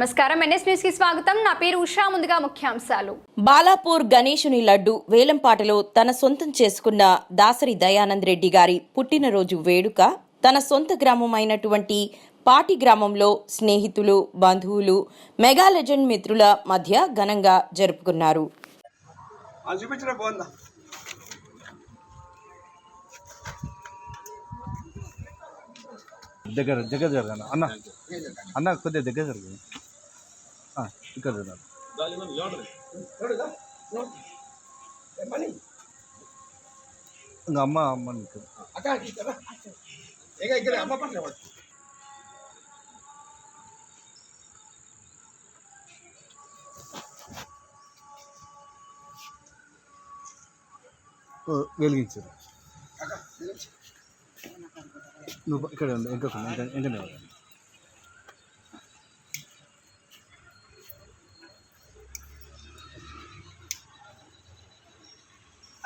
నమస్కారం. ఎన్ఎస్ న్యూస్కి స్వాగతం. నా పేరు ఉషా. ముందుగా ముఖ్యాంశాలు. బాలాపూర్ గణేశుని లడ్డు వేలంపాటలో తన సొంతం చేసుకున్న దాసరి దయానంద్ రెడ్డి గారి పుట్టినరోజు వేడుక తన సొంత గ్రామం అయినటువంటి పాటి గ్రామంలో స్నేహితులు బంధువులు మెగా లెజెండ్ మిత్రుల మధ్య ఘనంగా జరుపుకున్నారు. దగ్గర దగ్గర జరగను అన్న అన్న కొద్దిగా దగ్గర జరగదు ఆ, ఇక్కడ జరగాలి ఇంకా అమ్మ అమ్మ ఇక్కడ అక్క ఇక్కడ ఏగా ఇక్కడ అమ్మ పట్ల పట్టు ఓ, వెలిగించారు నువ్వు ఇక్కడ ఉండు, ఇంకా ఇంకా ఇంకా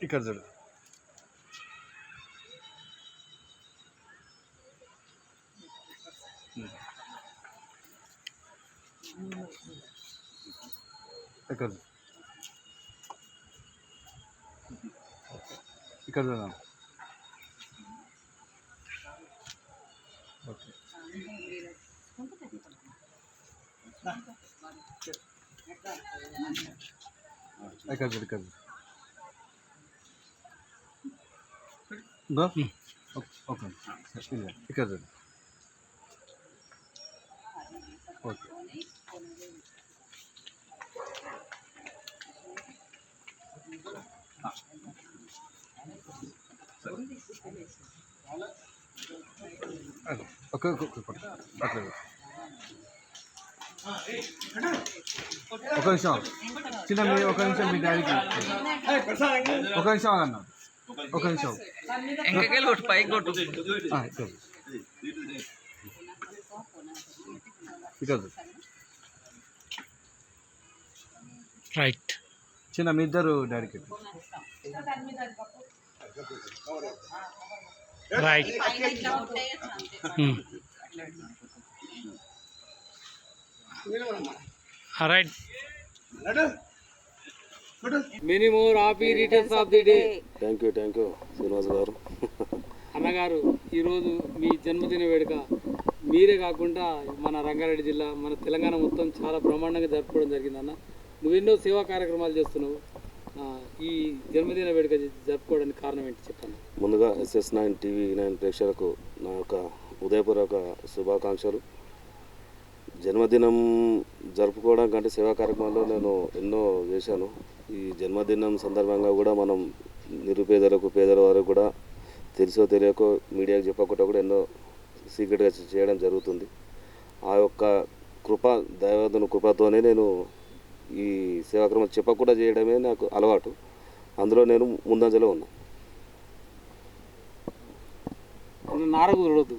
చూడు ఇక్కడ చూడు ఇక్కడ చూడు. ఇక్కడ చూడండి ఓకే ఇక్కడ చూడు ఇక్కడ ఓకే ఇది, ఇక్కడ చూడు ఓకే అదే, ఒక ఒక- ఒక పట్టు. అట్లా పెట్టు. ఒక నిమిషం చిన్న మీ ఒక నిమిషం మీ డాడీకి ఒక నిమిషం అన్న ఒక నిమిషం. ఆ, ఇక్కడ. ఇక్కడ రైట్ చిన్న మీ ఇద్దరు డాడీకి రైట్ రైట్ నడు నడు many more happy returns of the day. Thank you thank you Srinivas garu. అన్నగారు ఈరోజు మీ జన్మదిన వేడుక. మీరే కాకుండా మన రంగారెడ్డి జిల్లా మన తెలంగాణ మొత్తం చాలా బ్రహ్మాండంగా జరుపుకోవడం జరిగింది అన్న. నువ్వెన్నో సేవా కార్యక్రమాలు చేస్తున్నావు. ఈ జన్మదిన వేడుక జరుపుకోవడానికి కారణం ఏంటి చెప్పండి. ముందుగా ఎస్ఎస్ నైన్ టీవీ నైన్ ప్రేక్షకులకు నా యొక్క ఉదయపూర్వక శుభాకాంక్షలు. జన్మదినం జరుపుకోవడం కంటే సేవా కార్యక్రమాల్లో నేను ఎన్నో చేశాను ఈ జన్మదినం సందర్భంగా కూడా మనం నిరుపేదలకు పేదల వారికి కూడా తెలుసో తెలియకో మీడియాకు చెప్పకుండా కూడా ఎన్నో సీక్రెట్గా చేయడం జరుగుతుంది. ఆ యొక్క కృప దైవదుని కృపతోనే నేను ఈ సేవాక్రమం చెప్పకుండా చేయడమే నాకు అలవాటు. అందులో నేను ముందంజలో ఉన్నాను నారదు చూడొద్దు